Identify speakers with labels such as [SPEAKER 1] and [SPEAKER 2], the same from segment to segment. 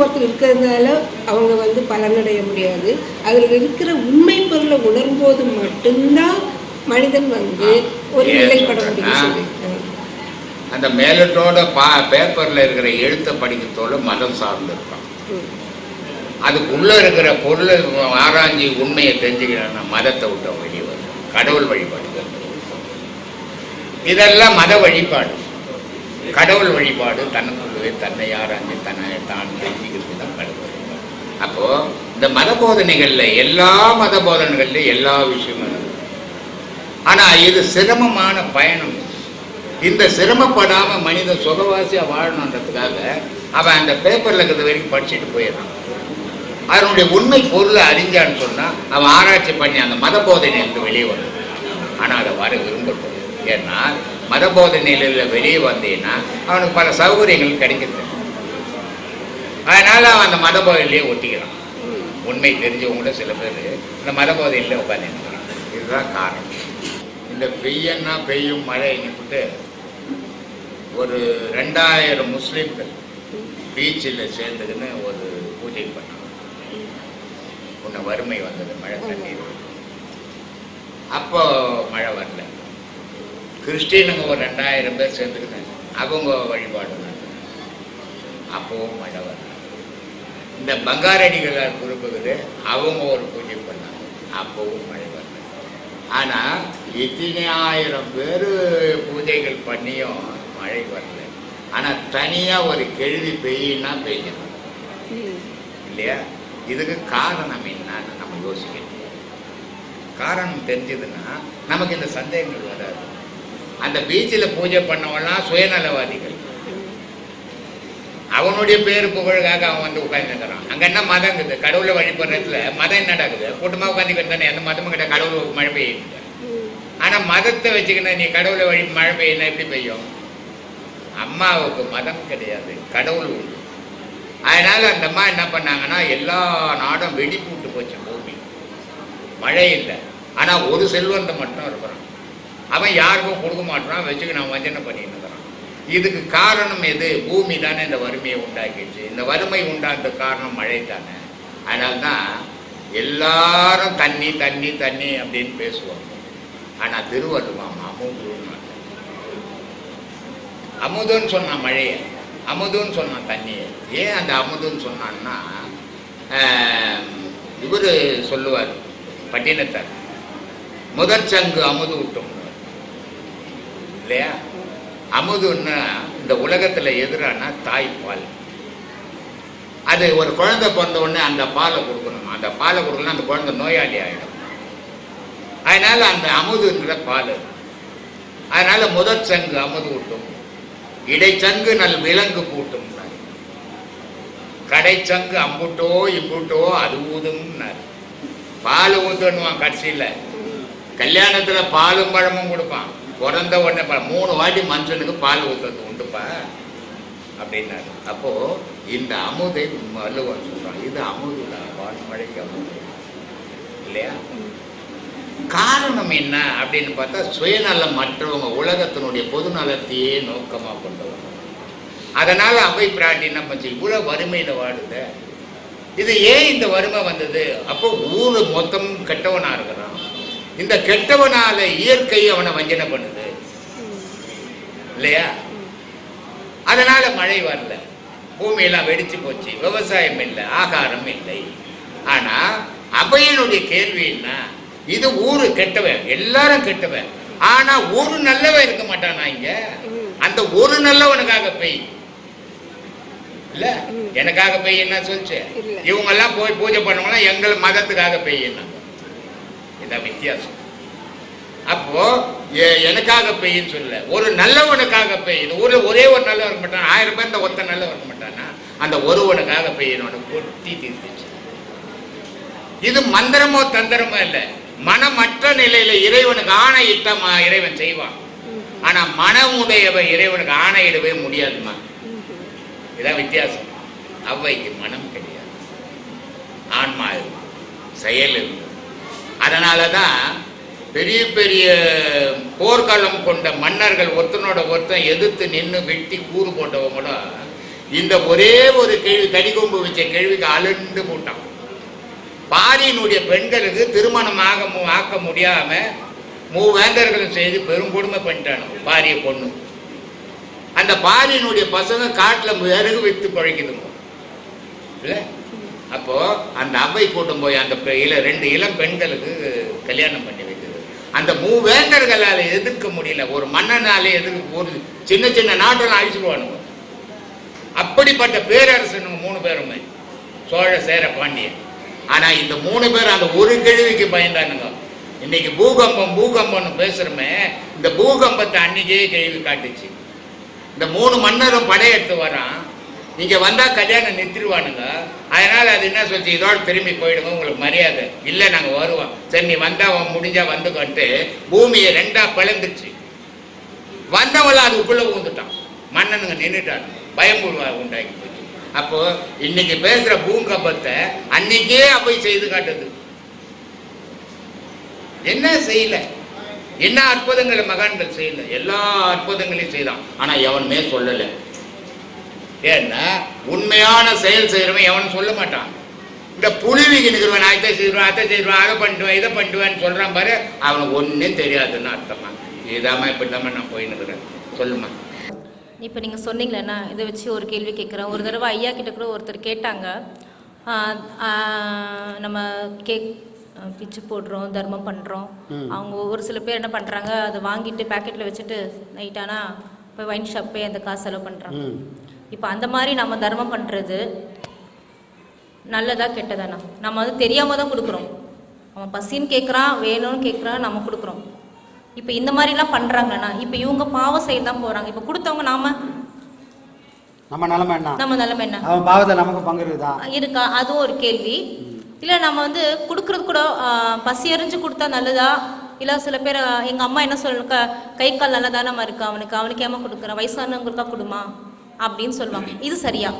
[SPEAKER 1] ஒருத்தர் இருக்கிறதுனால அவங்க வந்து பலனடைய முடியாது. அதில் இருக்கிற உண்மை பொருளை உணரும்போது மட்டும்தான் மனிதன் வந்து ஒரு நிலைப்பட முடியும்
[SPEAKER 2] அந்த மேலட்டோட பா பேப்பரில் இருக்கிற எழுத்தை படிக்கிறதோட மதம் சார்ந்து இருப்பான். அதுக்குள்ள இருக்கிற பொருளை ஆராய்ஞ்சி உண்மையை தெரிஞ்சுக்கிறேன்னா மதத்தை விட்டு வெளியே வரும். கடவுள் வழிபாடு இதெல்லாம் மத வழிபாடு. கடவுள் வழிபாடு தனக்குள்ளவே தன்னை ஆராய்ஞ்சு தன்னை தான் தெரிஞ்சுக்கிறது தான் கடவுள் அப்போது அப்போ இந்த மத போதனைகள்ல எல்லா மத போதனைகள்ல எல்லா விஷயமும் இருக்கு. ஆனா இது சிரமமான பயணம். இந்த சிரமப்படாம மனிதன் சுகவாசியா வாழணுன்றதுக்காக அவன் அந்த பேப்பர்ல இருக்கிற வரைக்கும் படிச்சுட்டு போயிடுறான். அதனுடைய உண்மை பொருளை அறிஞ்சான்னு சொன்னா அவன் ஆராய்ச்சி பண்ணி அந்த மத போதனையிலிருந்து வெளியே வரும் ஆனா அதை வர விரும்பப்படும் ஏன்னா மத நிலையில் வெளியே வந்தீங்கன்னா அவனுக்கு பல சௌகரியங்கள் கிடைக்கிறது. அதனால் அவன் அந்த மதபோதையிலேயே ஒட்டிக்கிறான். உண்மை தெரிஞ்சவங்க கூட சில பேர் இந்த மதபோதையிலே உட்காந்துருக்கிறான் இதுதான் காரணம். இந்த பெய்யன்னா பெய்யும் மழை நின்றுட்டு ஒரு ரெண்டாயிரம் முஸ்லீம்கள் பீச்சில் சேர்ந்துக்குன்னு ஒரு பூஜை பண்ணாங்க. உன்னை வறுமை வந்தது மழை தண்ணீர். அப்போ மழை வரல. கிறிஸ்டினுங்க ஒரு ரெண்டாயிரம் பேர் சேர்ந்துக்கின்னு அவங்க வழிபாடு அப்போவும் மழை வரல. இந்த பங்காரடிகளார் குறுக்குது அவங்க ஒரு பூஜை பண்ணாங்க. அப்போவும் மழை வரல. ஆனால் இத்தனை ஆயிரம் பேர் பூஜைகள் பண்ணியும் மழை வரல. ஆனால் தனியாக ஒரு கேள்வி பெய்யினா பெய்யணும் இல்லையா? இதுக்கு காரணம் என்னன்னு நம்ம யோசிக்கணும். காரணம் தெரிஞ்சதுன்னா நமக்கு இந்த சந்தேகங்கள் வராது. அந்த பீச்சில் பூஜை பண்ணவெல்லாம் சுயநலவாதிகள். அவனுடைய பேர் புகழுக்காக அவன் வந்து உட்காந்துக்கிறான் அங்கே என்ன மதம் இருக்குது? கடவுளை வழிபடுறதுல மதம் என்ன நடக்குது கூட்டமாக உட்காந்துக்கிட்டு தானே அந்த மதமும் கிட்ட கடவுள் மழை பெய்யுது. ஆனால் மதத்தை வச்சுக்கணும் நீ கடவுளை வழி மழை பெய்யுனா எப்படி பெய்யும்? அம்மாவுக்கு மதம் கிடையாது கடவுள் உண்டு. அதனால அந்த அம்மா என்ன பண்ணாங்கன்னா எல்லா நாடும் வெடி போட்டு போச்சு பூமி. மழை இல்லை. ஆனால் ஒரு செல்வந்தை மட்டும் இருக்கிறான். அவன் யாருக்கும் கொடுக்க மாட்டான் வச்சுக்க நான் வஞ்சனை பண்ணிட்டு இருக்கிறான்? இதுக்கு காரணம் எது? பூமி தானே இந்த வறுமையை உண்டாக்கிடுச்சு. இந்த வறுமை உண்டானது காரணம் மழை தானே. அதனால தான் எல்லாரும் தண்ணி தண்ணி தண்ணி அப்படின்னு பேசுவாங்க. ஆனால் திருவருமா அமுதுன்னு அமுதுன்னு சொன்னான் மழையை அமுதுன்னு சொன்னான் தண்ணியை. ஏன் அந்த அமுதுன்னு சொன்னான்னா இவர் சொல்லுவார் பட்டினத்தார் முதற் சங்கு அமுது விட்டோம் இல்லையா? அமுதுன்னா இந்த உலகத்துல எதிரானா தாய்ப்பால் அது ஒரு குழந்தை பிறந்த உடனே அந்த பாலை கொடுக்கணும்? அந்த பாலை கொடுக்கணும் அந்த குழந்தை நோயாளி ஆயிடும். அதனால அந்த அமுதுன்ற பால். அதனால முதற் சங்கு அமுது ஊட்டும். இடைச்சங்கு நல் விலங்கு பூட்டும். கடைச்சங்கு அம்புட்டோ இம்புட்டோ அது ஊதும்னாரு. பால் ஊத்துன்னுவான் கடைசியில. கல்யாணத்துல பாலும் பழமும் கொடுப்பான். பிறந்த உடனே மூணு வாட்டி மனுஷனுக்கு பால் ஊத்துறது உண்டுப்பா அப்படின்னாரு. அப்போ இந்த அமுதை வள்ளுவன் சொல்றான் இது அமுதுடா பால் மழைக்கு அமுது. இல்லையா? காரணம் என்ன அப்படின்னு பார்த்தா சுயநலம் மற்றவங்க உலகத்தினுடைய பொது நலத்தையே நோக்கமா கொண்டவங்க அதனால அவை பிராட்டி என்ன பண்ணுச்சு இவ்வளவு வறுமையில வாடுத இது ஏன் இந்த வறுமை வந்தது? அப்போ ஊரு மொத்தம் கெட்டவனா இருக்கிறான். இந்த கெட்டவனால இயற்கை அவனை வஞ்சனை பண்ணுது. இல்லையா? அதனால மழை வரல. பூமியெல்லாம் வெடிச்சு போச்சு. விவசாயம் இல்லை ஆகாரம் இல்லை. ஆனா அவையனுடைய கேள்வி என்ன? இது ஊரு கெட்டவன் எல்லாரும் கெட்டவன் ஆனா ஒரு நல்லவன் இருக்க மாட்டானா இங்க. அந்த ஒரு நல்லவனுக்காக பெய். இல்ல. எனக்காக பெய் என்ன சொல்லுச்சு. இவங்க எல்லாம் போய் பூஜை பண்ணுவாங்க எங்கள் மதத்துக்காக பெய் என்ன? இதான் வித்தியாசம். அப்போ எனக்காக பெய்யுன்னு சொல்லல. ஒரு நல்லவனுக்காக பெய்யுது ஒரு ஒரே ஒரு நல்லவன் இருக்க மாட்டான் ஆயிரம் பேர் இந்த ஒத்த நல்லவன் இருக்க மாட்டானா அந்த ஒருவனுக்காக பெய்யணும். கொட்டி தீர்த்துச்சு. இது மந்திரமோ தந்திரமோ இல்லை. மனமற்ற நிலையில இறைவனுக்கு ஆணையிட்ட இறைவன் செய்வான். ஆனா மனமுடையவன் இறைவனுக்கு ஆணையிடவே முடியாதுமா? இதான் வித்தியாசம். அவ்வைக்கு மனம் கிடையாது. ஆன்மா இருக்கும் செயல் இருக்கும் அதனால தான் பெரிய பெரிய போர்க்களம் கொண்ட மன்னர்கள் ஒருத்தனோட ஒருத்தன் எதிர்த்து நின்று வெட்டி கூறு போட்டவங்க இந்த ஒரே ஒரு கேள்வி கடிகொம்பு வச்ச கேள்விக்கு அலண்டு போட்டான். பாரியினுடைய பெண்களுக்கு திருமணம் ஆக மு- ஆக்க முடியாம மூவேந்தர்களும் செய்து பெரும் கொடுமை பண்ணிட்டானு பாரிய பொண்ணு. அந்த பாரியினுடைய பசங்க காட்டில் விறகு வித்து பழகிதுங்க இல்லை? அப்போ அந்த அவை கூட்டம் போய் அந்த பெ- இள ரெண்டு இளம் பெண்களுக்கு கல்யாணம் பண்ணி அந்த மூவேந்தர்களால் எதிர்க்க முடியல. ஒரு மன்னனாலே எதிர்க்க ஒரு சின்ன சின்ன நாட்டெல்லாம் அழிச்சுடுவானுங்க அப்படிப்பட்ட பேரரசனுங்க மூணு பேருமே. சோழ சேர பாண்டியன். ஆனால் இந்த மூணு பேர் அந்த ஒரு கேள்விக்கு பயந்தானுங்க. இன்னைக்கு பூகம்பம் பூகம்பம்னு பேசுகிறோமே இந்த பூகம்பத்தை அன்னைக்கே கேள்வி காட்டுச்சு. இந்த மூணு மன்னரும் படையெடுத்து வரான். நீங்கள் வந்தா கல்யாணம் நிறுத்திடுவானுங்க. அதனால அது என்ன சொல்லி இதோட திரும்பி போயிடுங்க உங்களுக்கு மரியாதை. இல்லை நாங்க வருவோம். சரி நீ வந்தா அவன் முடிஞ்சா வந்துக்கன்ட்டு பூமியை ரெண்டா பிளந்துச்சு வந்தவள அதுக்குள்ளே ஊந்துட்டான் மன்னனுங்க நின்றுட்டான் பயமுருவா உண்டாக்கி போச்சு. அப்போ இன்னைக்கு பேசுற பூங்கம்பத்தை அன்னைக்கே போய் செய்து காட்டுது. என்ன செய்யல? என்ன அற்புதங்களை மகான்கள் செய்யல? எல்லா அற்புதங்களையும் செய்தான். ஆனா எவனுமே சொல்லலை. ஏன்னா உண்மையான செயல் செய்யறவன் எவனும் சொல்ல மாட்டான். இந்த புழுவிக்கு நிற்கிறவன் நான் இதை செய்வான் அதை செய்வான் அதை பண்ணிடுவேன் இதை பண்ணிடுவேன்னு சொல்றான் பாரு அவனுக்கு ஒன்றும் தெரியாதுன்னு அர்த்தமா? இதாம்மா இப்படிதாம்மா நான் போயின்னு இருக்கிறேன். சொல்லுமா
[SPEAKER 3] இப்போ நீங்கள் சொன்னீங்களேண்ணா இதை வச்சு ஒரு கேள்வி கேட்குறேன். ஒரு தடவை ஐயா கிட்ட கூட ஒருத்தர் கேட்டாங்க. நம்ம கேக் பிச்சு போடுறோம் தர்மம் பண்ணுறோம் அவங்க ஒரு சில பேர் என்ன பண்ணுறாங்க அதை வாங்கிட்டு பேக்கெட்டில் வச்சுட்டு நைட்டானா போய் ஒயின் ஷாப் போய் அந்த காசு செலவு பண்ணுறாங்க இப்போ அந்த மாதிரி நம்ம தர்மம் பண்ணுறது நல்லதா கெட்டதாண்ணா நம்ம வந்து தெரியாமல் தான் கொடுக்குறோம். அவன் பசின்னு கேட்குறான் வேணும்னு கேட்குறான் நம்ம கொடுக்குறோம். இப்போ இந்த மாதிரிலாம் பண்ணுறாங்கண்ணா இப்போ இவங்க பாவம் செய்ய தான் போகிறாங்க இப்போ கொடுத்தவங்க நாம
[SPEAKER 4] நம்ம நிலைமை என்ன?
[SPEAKER 3] நம்ம நிலைமை என்ன?
[SPEAKER 4] அவன் பாவத்தில் நமக்கு பங்கு இருக்குதா?
[SPEAKER 3] இருக்கா? அதுவும் ஒரு கேள்வி. இல்லை நம்ம வந்து கொடுக்கறது கூட பசி எறிஞ்சு கொடுத்தா நல்லதா? இல்லை சில பேர் எங்கள் அம்மா என்ன சொல்ல க கால் நல்லா தானம்மா இருக்கு. அவனுக்கு அவனுக்கு ஏமா கொடுக்குறேன் வயசானவங்களுக்கா கொடுமா? அப்படின்னு சொல்லுவாங்க. இது சரியா?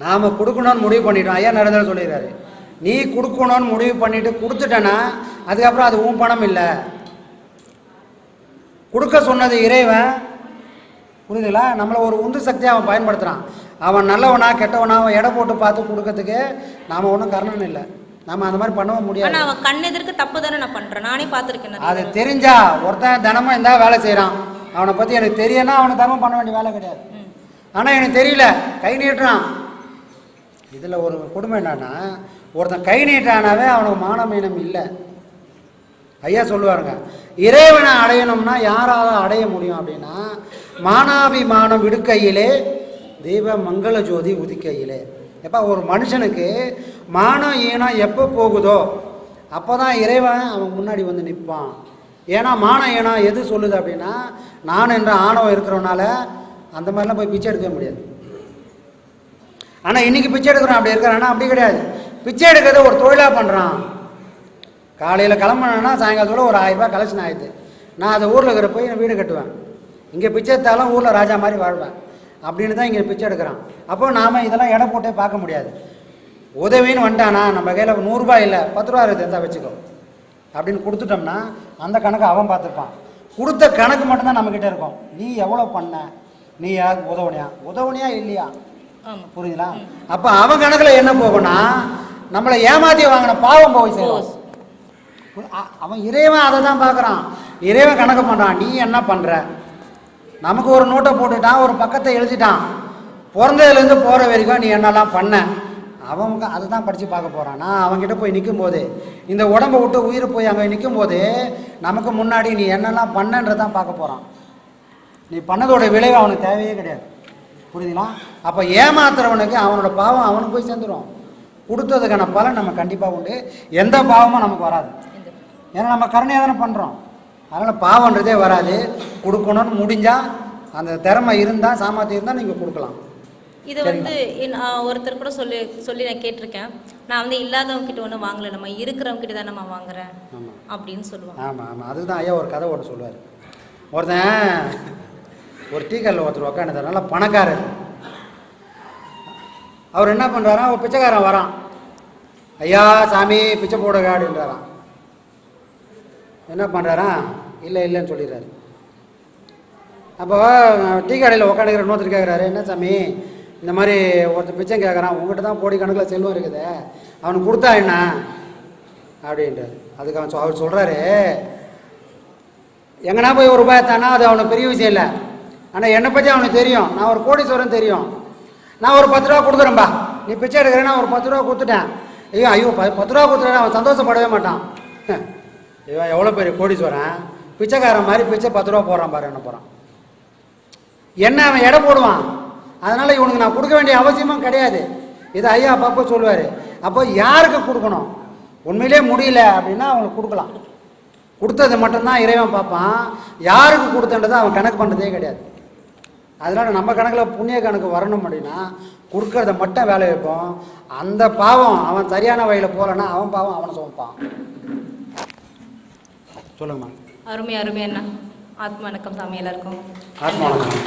[SPEAKER 4] நாம் கொடுக்கணும்னு முடிவு பண்ணிட்டோம். ஐயா நடந்தால சொல்லிடுறாரு. நீ கொடுக்கணும்னு முடிவு பண்ணிட்டு கொடுத்துட்டேன்னா அதுக்கப்புறம் அது உன் பணம் இல்லை. கொடுக்க சொன்னது இறைவன். புரியுதுங்களா? நம்மளை ஒரு உந்து சக்தியாக அவன் பயன்படுத்துகிறான் அவன் நல்லவனா கெட்டவனா அவன் எடை போட்டு பார்த்து கொடுக்கறதுக்கு நாம் ஒன்றும் கர்ணன் இல்லை. நம்ம அந்த மாதிரி பண்ணவும் முடியாது.
[SPEAKER 3] அவன் கண் எதிர்க்க தப்பு தானே நான் பண்ணுறேன் நானே பார்த்துருக்கேன்.
[SPEAKER 4] அது தெரிஞ்சா ஒருத்தன் தினமும் இருந்தா வேலை செய்கிறான் அவனை பற்றி எனக்கு தெரியனா அவனை தர்மம் பண்ண வேண்டிய வேலை கிடையாது. ஆனால் எனக்கு தெரியல கை நீட்டுறான். இதில் ஒரு கொடுமை என்னன்னா ஒருத்தன் கை நீட்டானாவே அவனுக்கு மானமீனம் இல்லை. ஐயா சொல்லுவாருங்க இறைவனை அடையணும்னா யாரால் அடைய முடியும் அப்படின்னா மானாபிமானம் விடுக்கையிலே தெய்வ மங்கள ஜோதி உதிக்கையிலே. எப்போ ஒரு மனுஷனுக்கு மானம் ஈனம் எப்போ போகுதோ அப்போ தான் இறைவன் அவன் முன்னாடி வந்து நிற்பான் ஏன்னா மானம் ஏனா எது சொல்லுது அப்படின்னா நான் என்ற ஆணவம் இருக்கிறவனால அந்த மாதிரிலாம் போய் பிச்சை எடுக்க முடியாது. ஆனால் இன்னைக்கு பிச்சை எடுக்கிறோம் அப்படி இருக்கிறான்னா அப்படி கிடையாது. பிச்சை எடுக்கிறத ஒரு தொழிலாக பண்ணுறான் காலையில் கிளம்புனா சாயங்காலத்தோட ஒரு ஆயிரரூபா கலெக்ஷன் ஆயிடுது. நான் அதை ஊரில் இருக்கிற போய் நான் வீடு கட்டுவேன். இங்கே பிச்சை எடுத்தாலும் ஊரில் ராஜா மாதிரி வாழ்வேன். அப்படின்னு தான் இங்கே பிச்சை எடுக்கிறான். அப்போ நாம் இதெல்லாம் எடை போட்டே பார்க்க முடியாது. உதவின்னு வந்துட்டானா நம்ம கையில் நூறுரூபா இல்லை பத்து ரூபா இருக்குது இருந்தால் வச்சுக்கோ. அப்படின்னு கொடுத்துட்டோம்னா அந்த கணக்கு அவன் பார்த்துப்பான். கொடுத்த கணக்கு மட்டும்தான் நம்மக்கிட்ட இருக்கும். நீ எவ்வளோ பண்ண? நீ யாருக்கு உதவுனியா? உதவுனியா இல்லையா? புரியுதுங்களா? அப்போ அவன் கணக்கில் என்ன போகும்னா நம்மளை ஏமாத்தி வாங்கின பாவம் போய் சேரும். அவன் இறைவன் அதை தான் பார்க்குறான். இறைவன் கணக்கு பண்ணுறான் நீ என்ன பண்ணுற நமக்கு ஒரு நோட்டை போட்டுட்டான் ஒரு பக்கத்தை எழுதிட்டான். பிறந்ததுலேருந்து போகிற வரைக்கும் நீ என்னெல்லாம் பண்ண? அவங்க அதை தான் படித்து பார்க்க போகிறான் நான் அவன்கிட்ட போய் நிற்கும் போது இந்த உடம்பை விட்டு உயிர் போய் அங்கே நிற்கும் போது நமக்கு முன்னாடி நீ என்னெல்லாம் பண்ணன்றதான் பார்க்க போகிறான் நீ பண்ணதோட விளைவு அவனுக்கு தேவையே கிடையாது. புரியுதுங்களா? அப்போ ஏமாத்துறவனுக்கு அவனோட பாவம் அவனுக்கு போய் சேர்ந்துடும் கொடுத்ததுக்கான பலன் நம்ம கண்டிப்பாக உண்டு. எந்த பாவமும் நமக்கு வராது. ஏன்னா நம்ம கருணையாக தானே பண்ணுறோம் அதனால் பாவன்றதே வராது. கொடுக்கணும்னு முடிஞ்சால் அந்த திறமை இருந்தால் சாமர்த்தியம் இருந்தால் நீங்கள் கொடுக்கலாம்.
[SPEAKER 3] இது வந்து ஒருத்தர் கூட சொல்லி சொல்லி நான் கேட்டிருக்கேன். நான் வந்து இல்லாதவங்க கிட்ட ஒன்றும் வாங்கல. நம்ம இருக்கிறவங்க கிட்ட தான் நம்ம வாங்குறேன் அப்படின்னு சொல்லுவாங்க.
[SPEAKER 4] ஆமாம் ஆமாம் அதுதான் ஐயா ஒரு கதை ஒன்று சொல்லுவார். ஒருத்தன் ஒரு டீ கல்லில் ஒருத்தர் உட்காந்துட்டார் நல்லா பணக்காரர். அவர் என்ன பண்ணுறாராம் ஒரு பிச்சைக்காரன் வரான். ஐயா சாமி பிச்சை போடுங்க அப்படின்றாராம் என்ன பண்ணுறாராம் இல்லை இல்லைன்னு சொல்லிடுறாரு. அப்போ டீ கடையில் உட்காந்துக்கிற இன்னொருத்தர் கேட்குறாரு என்ன சாமி இந்த மாதிரி ஒருத்தர் பிச்சை கேட்குறான் உங்ககிட்ட தான் கோடி கணக்கில் செல்வம் இருக்குது. அவனுக்கு கொடுத்தா என்ன? அப்படின்றார். அதுக்கு அவன் சொ- அவர் சொல்கிறாரு எங்கன்னா போய் ஒரு ரூபாய் தானா அது அவனுக்கு பெரிய விஷயம் இல்லை. ஆனால் என்னை பற்றி அவனுக்கு தெரியும். நான் ஒரு கோடீஸ்வரன் தெரியும். நான் ஒரு பத்து ரூபா கொடுக்குறேன்பா. நீ பிச்சை எடுக்கிறேன்னா ஒரு பத்து ரூபா கொடுத்துட்டேன். ஐயோ ஐயோ ப- பத்து ரூபா கொடுத்துட்டேன் அவன் சந்தோஷப்படவே மாட்டான். இவன் எவ்வளோ பெரிய கோடீஸ்வரன்? பிச்சைக்காரன் மாதிரி பிச்சை பத்து ரூபா போடுறான் பாரு என்ன போகிறான் என்ன அவன் எடை போடுவான்? அதனால் இவனுக்கு நான் கொடுக்க வேண்டிய அவசியமும் கிடையாது. இது ஐயா அப்பப்போ சொல்லுவார். அப்போ யாருக்கு கொடுக்கணும்? உண்மையிலே முடியல அப்படின்னா அவனுக்கு கொடுக்கலாம். கொடுத்தது மட்டும்தான் இறைவன் பார்ப்பான். யாருக்கு கொடுத்தன்றதை அவன் கணக்கு பண்ணுறதே கிடையாது. அதனால் நம்ம கணக்கில் புண்ணிய கணக்கு வரணும் அப்படின்னா கொடுக்கறத மட்டும் வேலை வைப்போம். அந்த பாவம் அவன் சரியான வழியில் போகலன்னா அவன் பாவம் அவனை சுமப்பான். சொல்லுங்கம்மா.
[SPEAKER 3] அருமை அருமை அண்ணா. ஆத்மா வணக்கம் சாமி எல்லாருக்கும்.
[SPEAKER 4] ஆத்மா வணக்கம்.